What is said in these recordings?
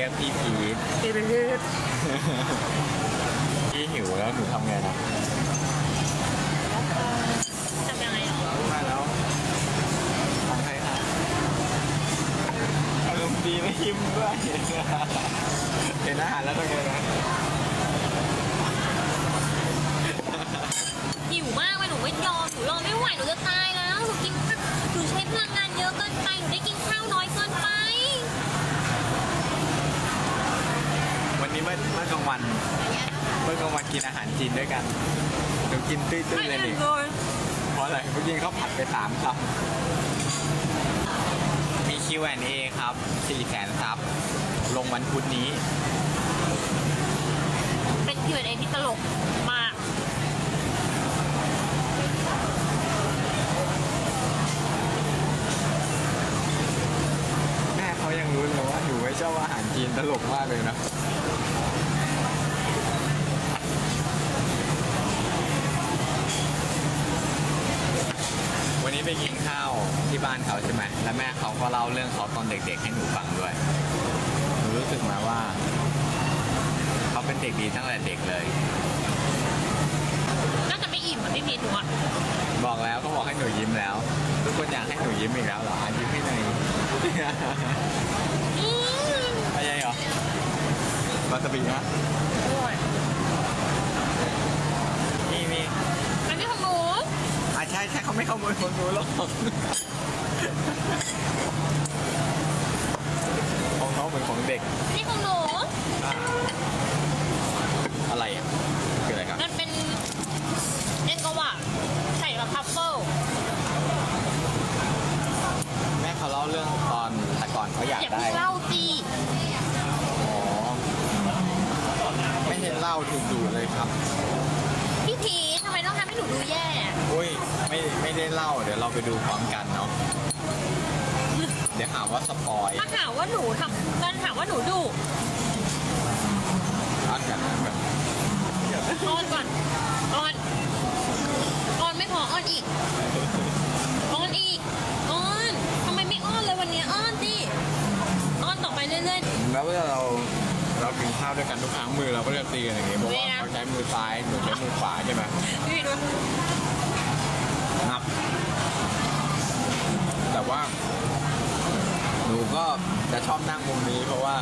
รียกพี่พีทพี่เป็นยืดพี่หิวแล้วหนูทำไงนะทำยังไงอะมาแล้วของใครคะอารมณ์ดีนะยิ้มด้วยเห็นอาหารแล้วต้องไงนะหิวมากเลยหนูไม่ยอมหนูรอไม่ไหวหนูจะตายแล้วหนูกินข้าวหนูใช้พลังงานเยอะเกินไปหนูได้กินข้าวน้อยเกินไป วันนี้เมื่อเมื่อกลางวัน เมื่อกลางวันกินอาหารจีนด้วยกันหนูกินตุ้ยๆเลยดิเพราะอะไรเมื่อกี้เขาผัดไปสามคำมี Q&A ครับ4แสนซับลงวันพุธนี้ เป็น Q&A ที่ตลกมาก แม่เขายังรู้เลยว่าหนูไม่ชอบอาหารจีนตลกมากเลยนะ ที่บ้านเขาใช่ไหมแล้วแม่เขาก็เล่าเรื่องเขาตอนเด็ก ๆ ให้หนูฟังด้วยหนูรู้สึกมาว่า เขาเป็นเด็กดีตั้งแต่เด็กเลย น่าจะไม่อิ่มเหมือนพี่พีทหนูอะบอกแล้วเขาบอกให้หนูยิ้มแล้ว ทุกคนอยากให้หนูยิ้มอีกแล้วเหรออะยิ้มให้หน่อย อืมอะไรเหรอวาซาบินะอร่อยนี่มีอันนี้ของหนู อะใช่ใช่เขาไม่ขโมยคนรู้หรอก ของเขาเหมือนของเด็กนี่ของหนูอะอะไรอะคืออะไรครับมันเป็นเอ็นกวาใส่กับทัฟเฟิลแม่เขาเล่าเรื่องตอนแต่ก่อนเขาอยากอย่าได้ เพิ่งเล่าสิอ๋อ ไม่เห็นเล่าถูกดูเลยครับ พี่พีททำไมต้องทำให้หนูดูแย่ อุ้ยไม่ไม่ได้เล่า เดี๋ยวเราไปดูพร้อมกันเนาะเดี๋ยวหาว่าสปอยถ้าถามว่าหนูทำกันถามว่าหนูดุอะกันแบบอ้อนก่อนอ้อนอ้อนไม่พออ้อนอีกอ้อนอีกอ้อนทำไมไม่อ้อนเลยวันนี้อ้อนดิอ้อนต่อไปเรื่อยแล้วเวลาเราเรากินข้าวด้วยกันทุกครั้งมือเราก็จะตีกันอย่างงี้เพราะว่าไม่นะเขาใช้มือซ้ายหนูใช้มือขวาใช่ไหมๆพี่พีทดูนับแต่ว่าหนู ก็จะชอบนั่งมุมนี้เพราะว่า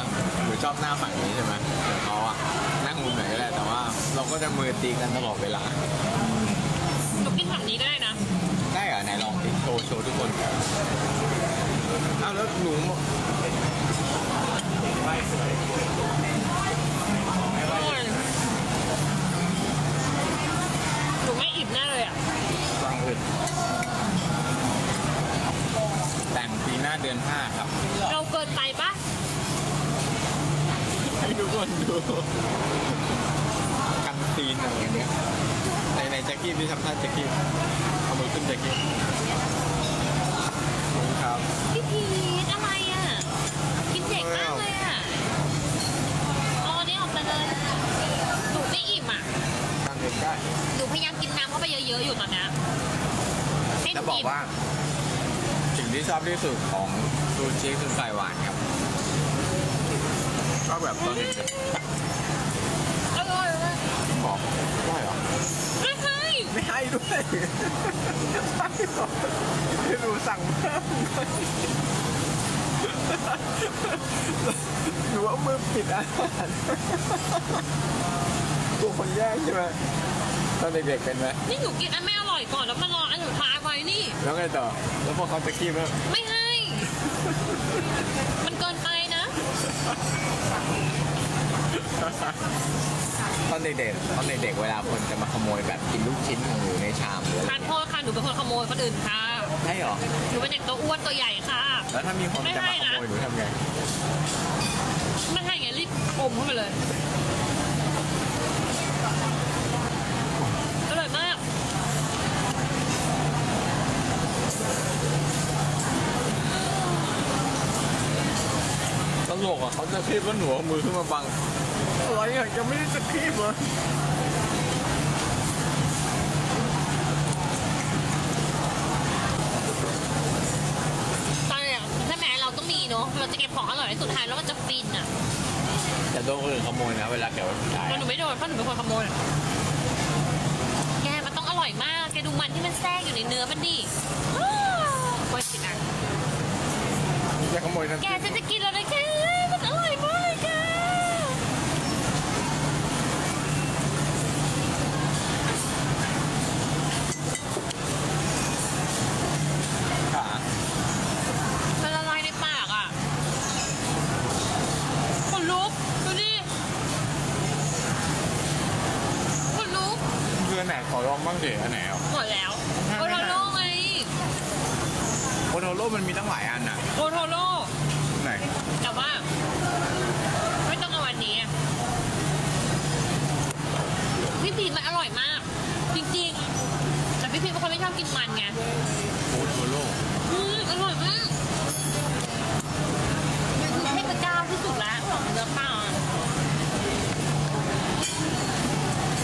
หนูชอบหน้าฝั่งนี้ใช่ไหมส่วนเขาอะนั่งมุมไหนก็ได้แต่ว่า เราก็จะมือตีกันตลอดเวลา หนูกินฝั่งนี้ก็ได้นะ ได้เหรอไหนลองติโชว์โชว์ทุกคนอ้าวแล้วหนูอร่อยหนูไม่อิ่มแน่เลยอะ ฟังผิดแต่งปีหน้าเดือนห้าครับ เราเกินไปปะ ให้ทุก คนดู กันซีนอะไรอย่างเงี้ยในในแจ็คกี้พี่ทำท่าแจ็คกี้เอามือขึ้นแจ็คกี้ขอบคุณครับพี่พีทอะไรอะ กินเด็กมากเลยอะอ๋อนี่ออกไปเลยหนูไม่อิ่มอะตั้งเด็กได้หนูพยายามกินน้ำเข้าไปเยอะๆอยู่ตอนนี้ให้หจะนูบอกอิ่มว่า สิ่งที่ชอบที่สุดของซูชิคือไก่หวานครับ ชอบแบบตอนเด็กอร่อยเลยๆบอกได้เหรอ ไม่ใช่ไม่ให้ด้วยให้ดูสั่งเพิ่มหนูเอามือปิดอาหารตัวคนแย่งใช่ไหมตอนเด็กๆเป็นไหมนี่หนูกินอันไม่อร่อยก่อนแล้วมารออันสุดท้ายไว้นี่ แล้วไงต่อ แล้วพอเขาจะคีบแล้วไม่ให้ มัน อนเด็กๆตอนเด็กๆเวลาคนจะมาขโมยแบบกินลูกชิ้นของหนูในชามหรืออะไรทานโทษค่ะหนูเป็นคนขโมยคนอื่นค่ะใช่เหรอ หนูเป็นเด็กตัวอ้วนตัวใหญ่ค่ะ แล้วถ้ามีคนจะมาขโมยหนูทำไง ไม่ให้ไงรีบอมเข้าไปเลยอร่อยมากตลกอะเขาจะคีบว่าหนูเอามือขึ้นมาบัง อะไรอะยังไม่ได้จะคีบเลยตอนเนี้ยใช่ไหมเราต้องมีเนาะเราจะเก็บของอร่อยที่สุดท้ายแล้วมันจะฟินอะแต่โดนคนอื่นขโมยนะเวลาแกว่าขายแต่หนูไม่โดนเพราะหนูเป็นคนขโมยอะแกมันต้องอร่อยมากแกดูมันที่มันแทรกอยู่ในเนื้อมันดิอ้าวโอ้ยสินะจะขโมยทันแกฉันจะกินแล้ว อลองบ้างดิอันไหนอะหมดแล้วไม่โอไม่โทโร่ไงโอโทโร่มันมีตั้งหลายอันอะโอโทโร่ไหนแต่ว่า ไม่ต้องเอาวันนี้อะพี่พีชมันอร่อยมาก จริงๆ แต่พี่พีชเป็นคนไม่ชอบกินมันไง โอโทโร่ อืมอร่อยมากมันคือเทพเจ้าที่สุดแล้วของเนื้อปลา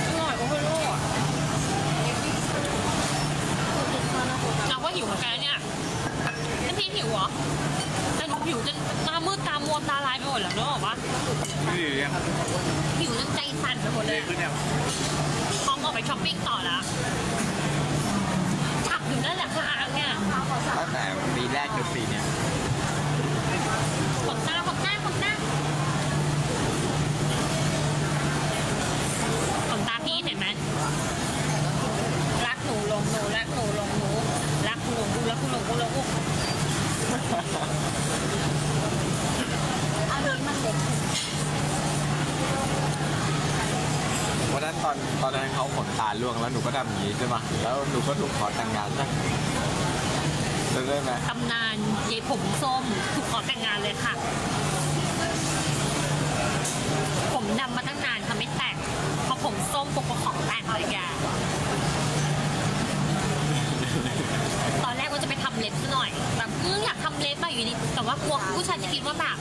อร่อยโอโทโร่อะเราก็หิวเหมือนกันเนี่ยพี่พีชหิวเหรอแต่หนูหิวจนตามืดตามัวตาลายไปหม ดแล้วเนกอะวะไม่ดีเนี่ยหิวจนใจสั่นไปหมดเลดียขึ้นเนี่ยพร้อมออกไปช้อปปิ้งต่อแล้ว อนตอนนั้นเขาขนตาล่วงแล้วหนูก็ทำอย่างนี้ใช่ปะแล้วหนูก็ถูกขอแต่งงานใช่จำได้ไหมตำนานยายผมส้มถูกขอแต่งงานเลยค่ะ ผมดำมาตั้งนานค่ะไม่แต่งพอผมส้มปุ๊บก็ขอแต่งเลยแกตอนแรกว่าจะไปทำเล็บซะหน่อยแบบอืมอยากทำเล็บอะอยู่ดีแต่ว่ากลัวผู้ชายจะคิดว่าแบบ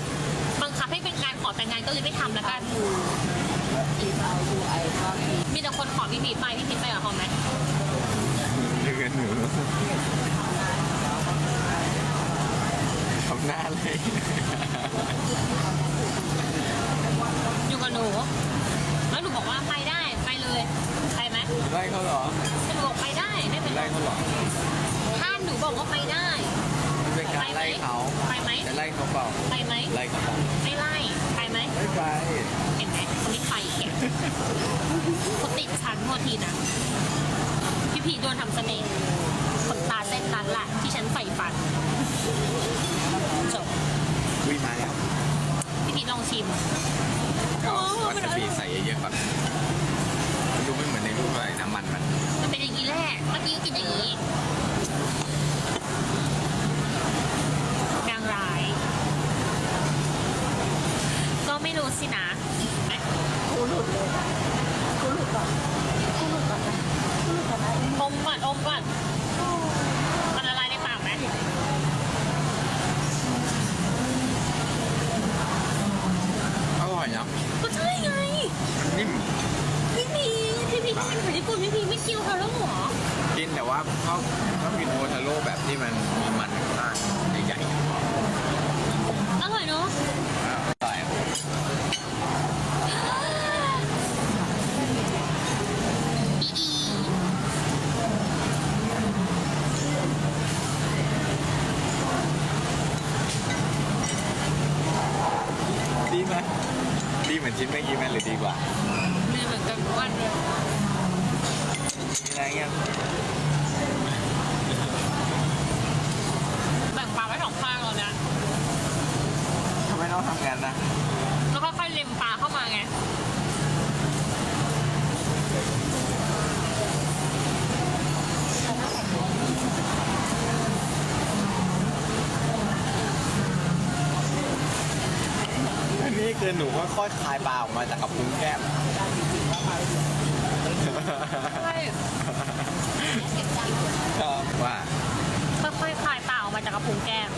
บังคับให้เป็นการขอแต่งงานก็เลยไม่ทำแล้วกัน อีฟเอาดูไอ้ก็มีมีแต่คนขอพี่พีชไปพี่พีชไปกับเขาไหมเดือนหนูทำหน้าเลยอยู่กับหนูแล้วหนูบอกว่าไปได้ไปเลยไปไหมไล่เขาเหรอหนูบอกไปได้ไม่เป็นไรไล่เขาเหรอถ้าหนูบอกว่าไปได้ มันเป็นการไล่เขาไปไหม จะไล่เขาเปล่าไปไหมไล่เขาเปล่าไม่ไล่ไปไหมไม่ไปเห็น ไปแกเขาติดชั้นโมทีนะ พี่พีโดนทำเสน่ห์ขนตาเส้นนั้นแหละที่ฉันใฝ่ฝันจบ วิ่งมาแล้ว พี่พีชลองชิม ก็ โอ้ วา มัน ซา อร่ บิ อย ใส่เยอะๆก่อนมันดูไม่เหมือนในรูปเลยน้ำมันมัน มันเป็นอย่างนี้แหละเมื่อกี้กินอย่างนี้นางร้าย ก็ไม่รู้สินะ กูหลุดเลยกูหลุดก่อนกูหลุดก่อนนะกูหลุดก่อนนะ อมก่อนอมก่อนมันละลายในปากไหม อร่อยนะ ก็ใช่ไง มันนิ่ม พี่พีพี่พีที่เป็นคนญี่ปุ่นพี่พีไม่กินเขาแล้วเหรอ กินแต่ ว่าชอบชอบกินโอทาโร่แบบที่มันมีมันข้างใหญ่ๆอร่อยเนาะอร่อยอีอีดีไหมดีเหมือนชิ้นเมื่อกี้ไหมหรือดีกว่ามีเหมือนกันวันเลยมีอะไรเงี้ย แบ่งปลาไว้สองข้างแล้วนะ ทำไมต้องทำงานนะแล้วค่อยๆเล็มปลาเข้ามาไง อันนี้คือหนูค่อยๆคลายปลาออกมาจากกระพุ้งแก้มใช่ชอบว่า ค่อยๆคลายปลาออกมาจากกระพุ้งแก้ม